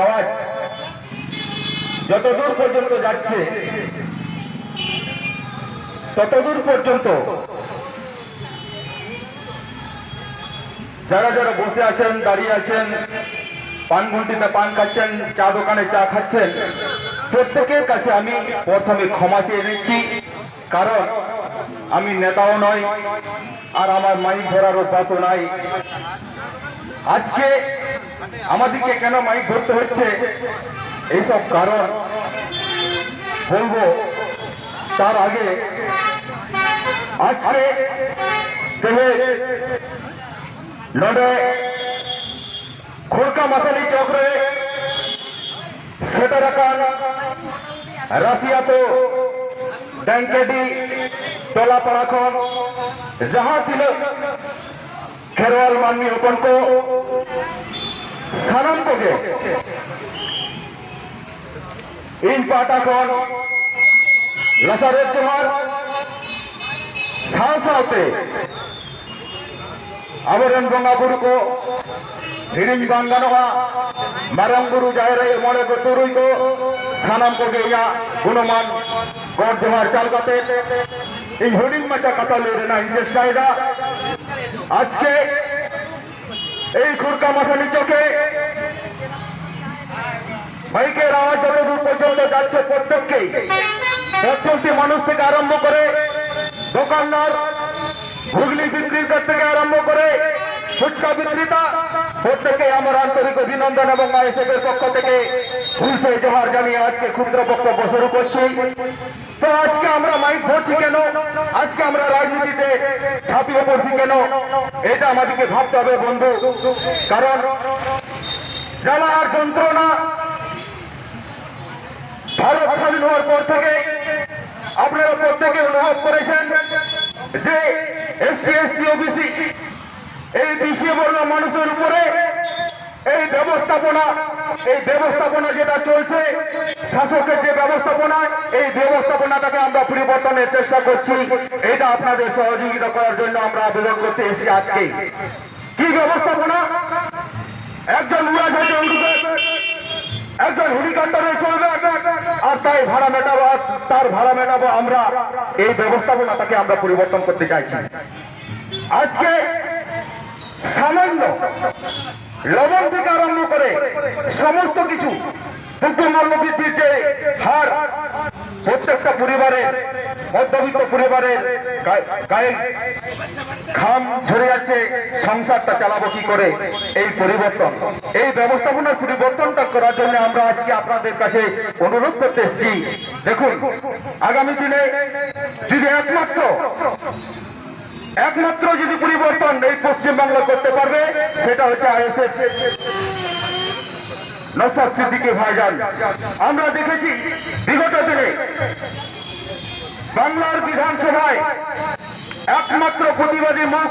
আওয়াজ যতদূর পর্যন্ত যাচ্ছে, ততদূর পর্যন্ত যারা যারা বসে আছেন, দাঁড়িয়ে আছেন, পান ঘুন্টিতে পান খাচ্ছেন, চা দোকানে চা খাচ্ছেন, প্রত্যেকের কাছে আমি প্রথমে ক্ষমা চেয়ে নিচ্ছি। কারণ আমি নেতাও নয় আর আমার মাইক ধরার অভ্যাসও নাই। আজকে আমাদেরকে কেন মাইক ধরতে হচ্ছে? এইসব কারণ বলব। তার আগে আজকে লড়ে খোরকা মাথালি চক্রে সেটা রাখান রাশিয়া তো ড্যাঙ্কেডি টোলাপাড়া খন, যাহা দিল খেরওয়াল মাননি ওপন কো স্থানান্তকে ইনপাটাকর লাসারুজ্জামান সাও সাউতে ᱟᱵᱚᱨᱮᱱ ᱵᱚᱸᱜᱟ ᱵᱩᱨᱩ ᱠᱚ ᱦᱤᱲᱤᱧ ᱵᱟᱝ ᱜᱟᱱᱚᱜᱼᱟ ᱢᱟᱨᱟᱝ ᱵᱩᱨᱩ ᱡᱟᱦᱮᱨ ᱟᱭᱳ ᱢᱚᱬᱮ ᱠᱚ ᱛᱩᱨᱩᱭ ᱠᱚ ᱥᱟᱱᱟᱢ ᱠᱚᱜᱮ ᱤᱧᱟᱹᱜ ᱜᱩᱱᱚᱢᱟᱱ ᱜᱚᱰ ᱡᱚᱦᱟᱨ ᱪᱟᱞ ᱠᱟᱛᱮ ᱤᱧ ᱦᱩᱰᱤᱧ ᱢᱟᱪᱷᱟ ᱠᱟᱛᱷᱟ ᱞᱟᱹᱭ ᱨᱮᱱᱟᱜ ᱤᱧ ᱪᱮᱥᱴᱟᱭᱮᱫᱟ ᱟᱡᱽᱠᱮ এই খুরকা মাথানি চোখে। মাইকের আওয়াজ যতদূর পর্যন্ত যাচ্ছে প্রত্যেককেই প্রত্যেকটি মানুষ থেকে আরম্ভ করে দোকানদার বিক্রির কাছ থেকে আরম্ভ করে ফুচকা বিক্রেতা প্রত্যেকে আমার আন্তরিক অভিনন্দন এবং আইএসএফ এর পক্ষ থেকে ভুলছে জোহার জানিয়ে আজকে ক্ষুদ্র বক্তব্য শুরু করছি। তো আজকে আমরা মাইক ধরছি কেন? আজকে আমরা রাজনীতিতে ঝাঁপিয়ে পড়ছি কেন? এটা আমাদেরকে ভাবতে হবে বন্ধু। কারণ জ্বালা আর যন্ত্রণা ভারত স্বাধীন হওয়ার পর থেকে আপনারা প্রত্যেকে অনুভব করেছেন যে এসটি এসসি ওবিসি এই পিছিয়ে বললাম মানুষের উপরে এই ব্যবস্থাপনা এই ব্যবস্থাপনা যেটা চলছে, শাসকের যে ব্যবস্থাপনা, এই ব্যবস্থাপনাটাকে আমরা পরিবর্তনের চেষ্টা করছি। এটা আপনাদের সহযোগিতা করার জন্য আমরা আবেদন করতে এসেছি আজকে। কি ব্যবস্থাপনা? একজন একজন হেলিকপ্টারে চলবে আর তাই ভাড়া মেটাবো তার ভাড়া মেটাবো আমরা। এই ব্যবস্থাপনাটাকে আমরা পরিবর্তন করতে চাইছি। আজকে সামান্য লবণ থেকে আরম্ভ করে সমস্ত কিছু দ্রব্য মূল্য বৃদ্ধির যে হার প্রত্যেকটা পরিবারের, মধ্যবিত্ত পরিবারের গায়ে- ঘাম ঝরে যাচ্ছে, সংসারটা চালাবো কি করে? এই পরিবর্তন। এই ব্যবস্থাপনার পরিবর্তনটা করার জন্য আমরা আজকে আপনাদের কাছে অনুরোধ করতে এসেছি। দেখুন, আগামী দিনে যদি একমাত্র একমাত্র যদি পরিবর্তন এই পশ্চিমবাংলা করতে পারবে, সেটা হচ্ছে আইএসএফ। নসাদ সিদ্দিকী ভাইজান। আমরা দেখেছি বিগত দিনে বাংলার বিধানসভায় একমাত্র প্রতিবাদী মুখ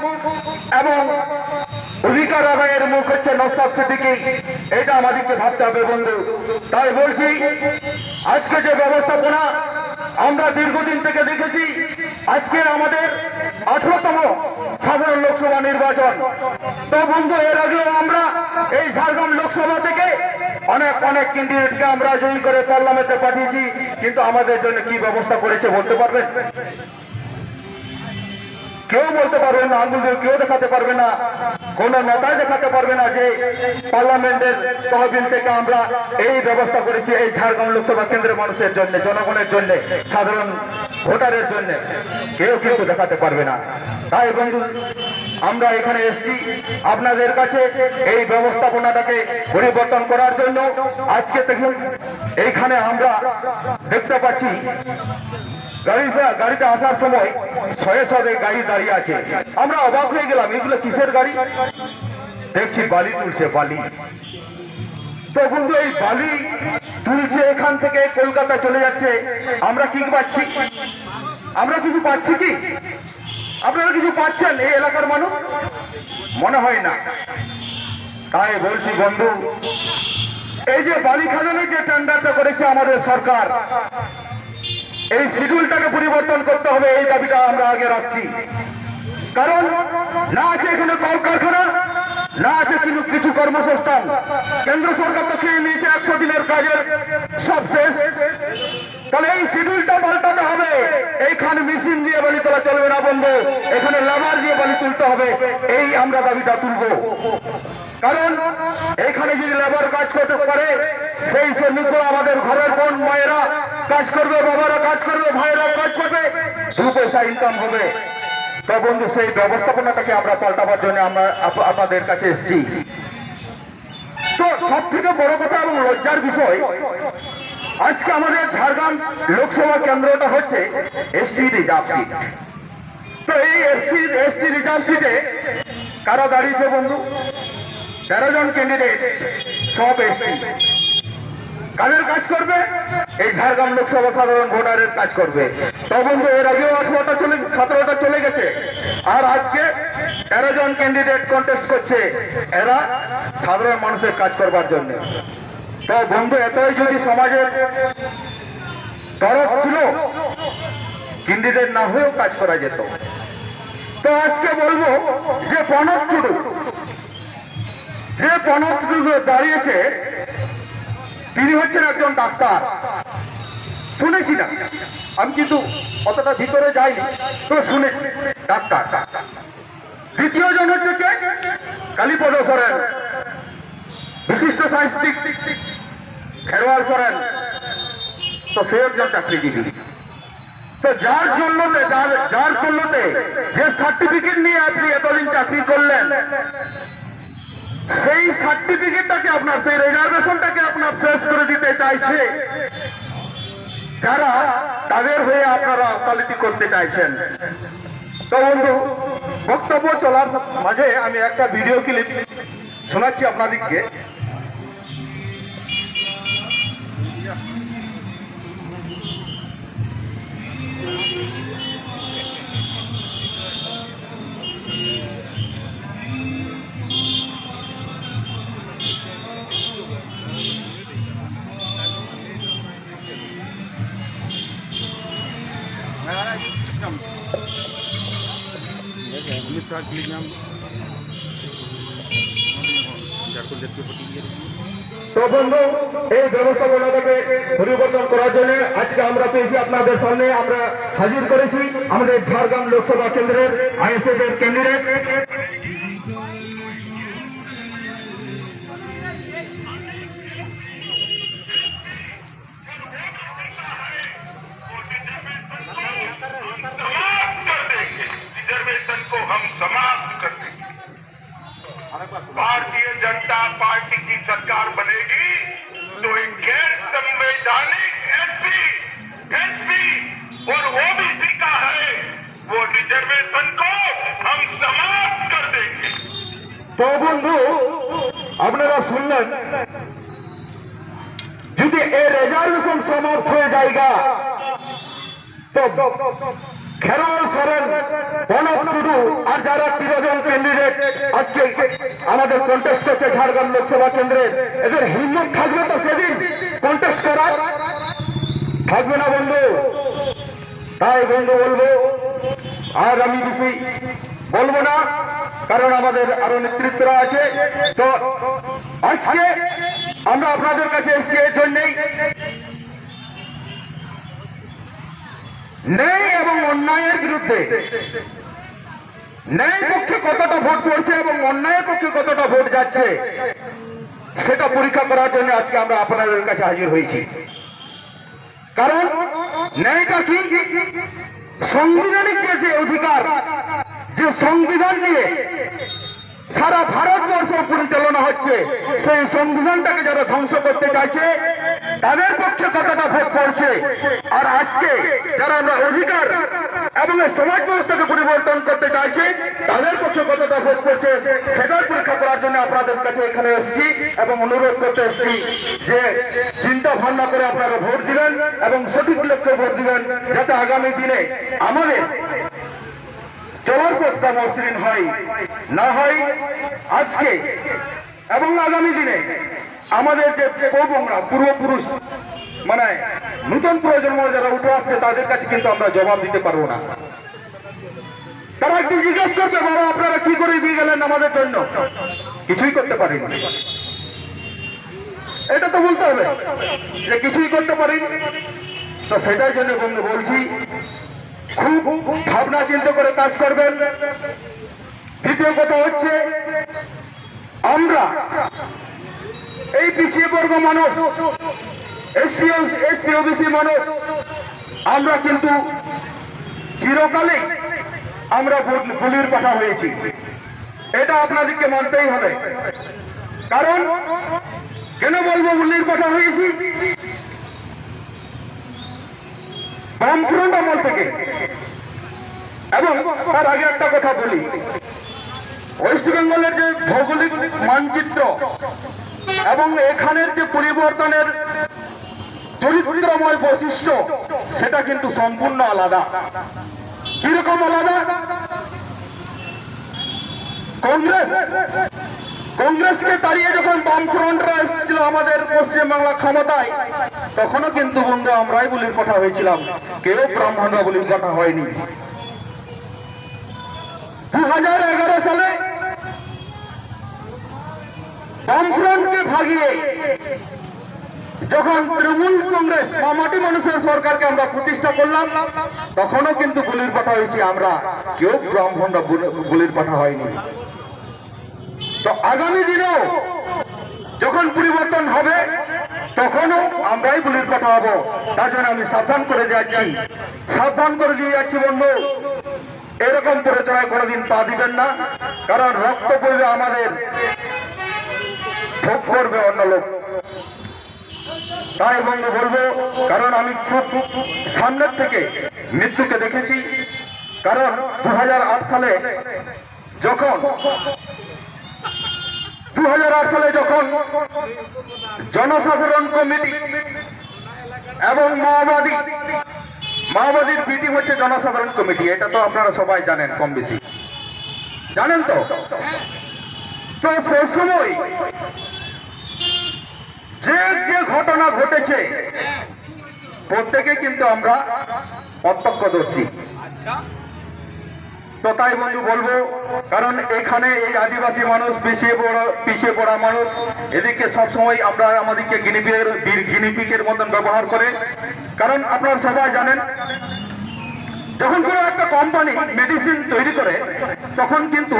এবং অধিকার আদায়ের মুখ হচ্ছে নসাদ সিদ্দিকী। এটা আমাদেরকে ভাবতে হবে, বন্ধু। তাই বলছি, আজকে যে ব্যবস্থাপনা আমরা দীর্ঘদিন থেকে দেখেছি, আজকে আমাদের আঠারোতম সাধারণ লোকসভা নির্বাচন। তো বন্ধু, এর আগেও আমরা এই ঝাড়গ্রাম লোকসভা থেকে অনেক অনেক ক্যান্ডিডেটকে আমরা জয়ী করে পার্লামেন্টে পাঠিয়েছি। কিন্তু আমাদের জন্য কি ব্যবস্থা করেছে বলতে পারবেন? কেউ বলতে পারবে না আঙ্গুল দিয়ে কেউ দেখাতে পারবে না, কোন নেতাই দেখাতে পারবে না যে পার্লামেন্টের তহবিল থেকে আমরা এই ব্যবস্থা করেছি এই ঝাড়গ্রাম লোকসভা কেন্দ্রের মানুষের জন্য, জনগণের জন্য, সাধারণ ভোটারের জন্য কেউ কিন্তু দেখাতে পারবে না। তাই বন্ধু, আমরা এখানে এসেছি আপনাদের কাছে এই ব্যবস্থাপনাটাকে পরিবর্তন করার জন্য। আজকে দেখুন এইখানে আমরা দেখতে পাচ্ছি গাড়িতে আসার সময় শয়ে শয়ে গাড়ি দাঁড়িয়ে আছে। আমরা অবাক হয়ে গেলাম, এগুলো কিসের গাড়ি? দেখছি বালি তুলছে, বালি। তো বন্ধু, এই বালি তুলছে এখান থেকে কলকাতা চলে যাচ্ছে। আমরা কি পাচ্ছি? আমরা কিছু পাচ্ছি কি? আপনারা কিছু পাচ্ছেন এই এলাকার মানুষ? মনে হয় না। তাই বলছি, বন্ধু, এই যে বালি খাজানে যে টেন্ডারটা করেছে আমাদের সরকার, এই শিডিউলটাকে পরিবর্তন করতে হবে, এই দাবিটা আমরা আগে রাখছি। কারণ না আছে এখানে কলকারখানা না আছে কিছু কিছু কর্মসংস্থান। কেন্দ্র সরকার তো খেয়ে নিয়েছে একশো দিনের কাজের সব শেষ। তাহলে এই শিডিউলটা পাল্টাতে হবে। এইখানে মেশিন দিয়ে বালি তোলা চলবে না বন্ধু। এখানে লাভার দিয়ে বালি তুলতে হবে। এই আমরা দাবিটা তুলবো। কারণ এখানে যদি লেবার কাজ করতে পারে, সেই শ্রমিকরা আমাদের ঘরের বোন, মায়েরা কাজ করবে, বাবারা কাজ করবে ভাইয়েরা কাজ করবে। দু পয়সা ইনকাম হবে। তো বন্ধু, সেই ব্যবস্থাপনাটাকে আমরা পাল্টাবার জন্য আমরা আপনাদের কাছে এসেছি। তো সব থেকে বড় কথা এবং লজ্জার বিষয়, আজকে আমাদের ঝাড়গ্রাম লোকসভা কেন্দ্রটা হচ্ছে এসটি রিজার্ভ সিট তো এই এসটি এসটি রিজার্ভ সিটে কারা দাঁড়িয়েছে বন্ধু? তেরো জন ক্যান্ডিডেট সব এসটি কাদের কাজ করবে? এই ঝাড়গ্রাম লোকসভা সাধারণ ভোটারের কাজ করবে। তো এর আগেও আঠারোটা চলে, সতেরোটা চলে গেছে। আর আজকে তেরো জন ক্যান্ডিডেট কন্টেস্ট করছে। এরা সাধারণ মানুষের কাজ করবার জন্য। তো বন্ধু, এতই যদি সমাজের তরফ ছিল ক্যান্ডিডেট না হয়েও কাজ করা যেত। তো আজকে বলব যে পনক টুডু, যে পনক টুডু দাঁড়িয়েছে, তিনি হচ্ছেন একজন ডাক্তার। শুনেছি না। আমি কিন্তু অতটা ভিতরে যাইনি তো শুনেছি। ডাক্তার। দ্বিতীয় জন হচ্ছে কে? কালীপদ সরেন। বিশিষ্ট সাহিত্যিক খেরোয়াল সরেন। তো সে একজন চাকরিজীবী। তো যার জন্য যার যার জন্যতে যে সার্টিফিকেট নিয়ে আপনি এতদিন চাকরি করলেন, সেই সার্টিফিকেটটাকে আপনার, সেই রিজার্ভেশনটাকে আপনার শেষ করে দিতে চাইছে যারা তাদের হয়ে আপনারা ওকালতি করতে চাইছেন? তো বন্ধু, বক্তব্য চলার মাঝে আমি একটা ভিডিও ক্লিপ শোনাচ্ছি আপনাদেরকে। তো বন্ধু, এই ব্যবস্থাপনাটাকে পরিবর্তন করার জন্য আজকে আমরা পেয়েছি আপনাদের সামনে, আমরা হাজির করেছি আমাদের ঝাড়গ্রাম লোকসভা কেন্দ্রের আইএসএফ এর ক্যান্ডিডেট। जनता पार्टी की सरकार बनेगी तो एक गैर संवैधानिक एसपी एसपी और ओबीसी का है वो रिजर्वेशन को हम समाप्त कर देंगे তো বন্ধু আপনারা শুনলেন যদি এই রেজার্ভেশন সমাপ্ত হয়ে জায়গা তো খেরোয়াল সরেন প্রণব টুডু আর যারা তিনজন ক্যান্ডিডেট আজকে আমাদের কন্টেস্ট করছে ঝাড়গ্রাম লোকসভা কেন্দ্রের এদের হিম্মত থাকবে তো সেদিন? কন্টেস্ট করার? থাকবে না বন্ধু। তাই বন্ধু বলব, আর আমি বেশি বলব না, কারণ আমাদের আরও নেতৃত্বরা আছে। তো আজকে আমরা আপনাদের কাছে এসেছি এর জন্যেই। ন্যায় এবং অন্যায়ের বিরুদ্ধে। ন্যায় পক্ষে কতটা ভোট পড়ছে এবং অন্যায়ের পক্ষে কতটা ভোট যাচ্ছে, সেটা পরীক্ষা করার জন্য আজকে আমরা আপনাদের কাছে হাজির হয়েছি। কারণ ন্যায়টা কি? সাংবিধানিক যে যে অধিকার, যে সংবিধান নিয়ে সারা ভারতবর্ষ পরিচালনা হচ্ছে, সেই সংবিধানটাকে যারা ধ্বংস করতে চাইছে তাদের পক্ষে কতটা ভোট পড়ছে? আর আজকে যারা আমরা অধিকার এবং সমাজ ব্যবস্থাকে পরিবর্তন করতে চাইছে, তাদের পক্ষে কতটা ভোট পড়ছে সেটার পরীক্ষা করার জন্য আপনাদের কাছে এখানে এসেছি এবং অনুরোধ করতে এসেছি যে চিন্তা ভাবনা করে আপনারা ভোট দিবেন এবং সঠিক লক্ষ্যে ভোট দিবেন যাতে আগামী দিনে আমাদের চলার পথটা মসৃণ হয়, না হয় আজকে এবং আগামী দিনে আমাদের যে পূর্বরা পূর্বপুরুষ মানে নতুন প্রজন্ম যারা উঠে আসছে, তাদের কাছে কিন্তু আমরা জবাব দিতে পারব না। তারা একদিন জিজ্ঞেস করবে, বাবা, আপনারা কি করে দিয়ে গেলেন আমাদের জন্য? কিছুই করতে পারেনি। এটা তো বলতে হবে যে কিছুই করতে পারি তো সেটার জন্য বন্ধু বলছি, খুব ভাবনা চিন্তা করে কাজ করবেন। দ্বিতীয় কথা হচ্ছে, আমরা এই পিছিয়ে বর্গ মানুষ। এসসি এসসি ওবিসি মানুষ। আমরা কিন্তু চিরকালে আমরা বলির পাঠা হয়েছি। এটা আপনাদেরকে মানতেই হবে। কারণ কেন বলব বলির পাঠা হয়েছি? বামফ্রন্ট আমল থেকে। এবং তার আগে একটা কথা বলি। ওয়েস্ট বেঙ্গলের যে ভৌগোলিক মানচিত্র এবং এখানের যে পরিবর্তনের চরিত্রময় বৈশিষ্ট্য, সেটা কিন্তু সম্পূর্ণ আলাদা। কীরকম আলাদা? কংগ্রেস। কংগ্রেসকে তাড়িয়ে যখন বামফ্রন্টরা এসেছিল আমাদের পশ্চিমবাংলা ক্ষমতায়, তখনও কিন্তু বন্ধু আমরাই বলির কথা হয়েছিলাম। কেউ ব্রাহ্মণরা বলির কথা হয়নি। দু হাজার এগারো সালে বামফ্রন্টকে ভাগিয়ে যখন তৃণমূল কংগ্রেস বা মাটি মানুষের সরকারকে আমরা প্রতিষ্ঠা করলাম, তখনও কিন্তু গুলির পাঠা হয়েছি। আমরা কেউ ব্রাহ্মণরা বলির পাঠা হয়নি। তো আগামী দিনেও যখন পরিবর্তন হবে, তখনও আমরাই গুলির পাঠা হব। তার জন্য আমি সাবধান করে যাচ্ছি। সাবধান করে দিয়ে যাচ্ছি বন্ধু। এরকম পরিচয় কোনোদিন পা দিবেন না। কারণ রক্ত পড়বে আমাদের ভোগ করবে অন্য লোক। তাই বন্ধু বলব, কারণ আমি খুব সামনের থেকে মৃত্যুকে দেখেছি। কারণ দু সালে যখন দু সালে যখন জনসাধারণ কমিটি এবং মাওবাদী, মাওবাদীর মিটিং হচ্ছে জনসাধারণ কমিটি, এটা তো আপনারা সবাই জানেন কম বেশি। জানেন তো? তো সে সময় ঘটনা ঘটেছে। প্রত্যেকে কিন্তু আমরা প্রত্যক্ষদর্শী তো তাই বন্ধু বলব কারণ এখানে এই আদিবাসী মানুষ পিছিয়ে পড়া পিছিয়ে পড়া মানুষ এদিকে সবসময় আমরা আমাদেরকে গিনিপিকের গিনিপিকের মতন ব্যবহার করে। কারণ আপনারা সবাই জানেন যখন কোনো একটা কোম্পানি মেডিসিন তৈরি করে তখন কিন্তু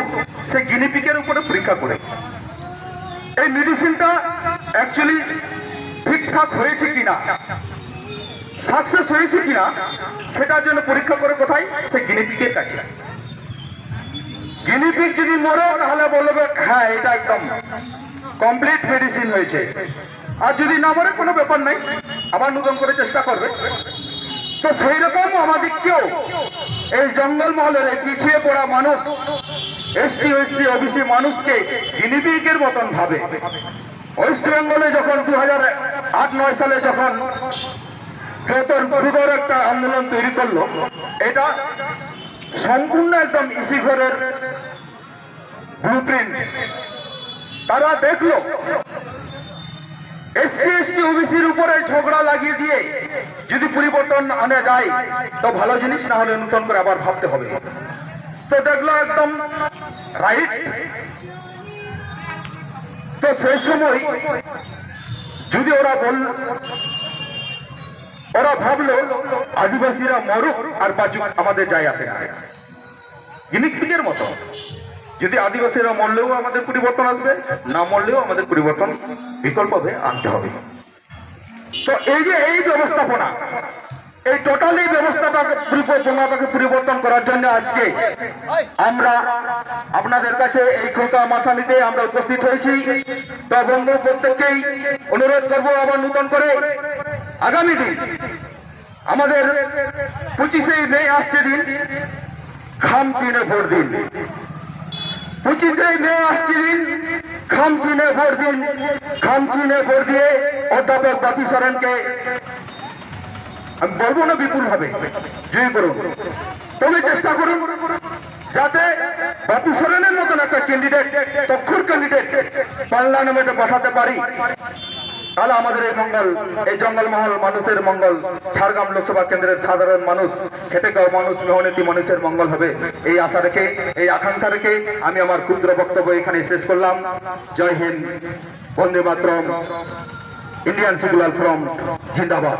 সে গিনিপিকের উপরে পরীক্ষা করে। এই মেডিসিনটা অ্যাকচুয়ালি ঠিকঠাক হয়েছে কিনা? সাকসেস হয়েছে কিনা? সেটার জন্য পরীক্ষা করে কোথায়? সে গিনিপিকের কাছে। গিনিপিক যদি মরো, তাহলে বলবে হ্যাঁ এটা একদম কমপ্লিট মেডিসিন হয়েছে। আর যদি না মরে, কোনো ব্যাপার নাই। আবার নতুন করে চেষ্টা করবে। তো সেই রকম আমাদেরকেও এই জঙ্গল মহলের পিছিয়ে পড়া মানুষ এসটি এসসি ওবিসি মানুষকে গিনিপিকের মতন ভাবে। ওয়েস্ট বেঙ্গলে যখন দু হাজার আট, নয় সালে যখন বৃহৎ একটা আন্দোলন তৈরি করল, এটা সম্পূর্ণ একদম ইসি ঘরের ব্লুপ্রিন্ট তারা দেখল, এসসি, এসটি, ওবিসির উপরে ঝগড়া লাগিয়ে দিয়ে যদি পরিবর্তন আনা যায়, তো ভালো জিনিস, না হলে নতুন করে আবার ভাবতে হবে। তো দেখল একদম রাইট তো সেই সময় যদি ওরা বল, ওরা ভাবলো, আদিবাসীরা মরুক আর বাঁচুক, আমাদের যায় আসে না। গিনিকপিকের মতো। যদি আদিবাসীরা মরলেও আমাদের পরিবর্তন আসবে, না মরলেও আমাদের পরিবর্তন বিকল্পভাবে আনতে হবে। তো এই যে এই ব্যবস্থাপনা এই টোটালি ব্যবস্থাটাকে পরিকল্পনাটাকে পরিবর্তন করার জন্য আজকে আমরা আপনাদের কাছে এই খোকা মাথা নিতে আমরা উপস্থিত হয়েছি। তো বন্ধু, প্রত্যেককেই অনুরোধ করব আবার নতুন করে। আগামী দিন আমাদের পঁচিশে মে আসছে দিন, খাম চিনে ভোট দিন। পঁচিশে মে আসছে দিন, খাম চিনে ভোট দিন। খাম চিনে ভোট দিয়ে অধ্যাপক বাপি সরেনকে আমি বলব না বিপুল হবে। জয় করুন। তবে চেষ্টা করুন যাতে বাপি সরেনের মতন একটা ক্যান্ডিডেট তক্ষর ক্যান্ডিডেট পার্লামেন্টে পাঠাতে পারি। তাহলে আমাদের এই মঙ্গল, এই জঙ্গলমহল মানুষের মঙ্গল, ঝাড়গ্রাম লোকসভা কেন্দ্রের সাধারণ মানুষ, খেটে খাওয়া মানুষ, মেহনতি মানুষের মঙ্গল হবে। এই আশা রেখে, এই আকাঙ্ক্ষা রেখে আমি আমার ক্ষুদ্র বক্তব্য এখানে শেষ করলাম। জয় হিন্দ, বন্দে মাতরম, ইন্ডিয়ান সেকুলার ফ্রম, জিন্দাবাদ।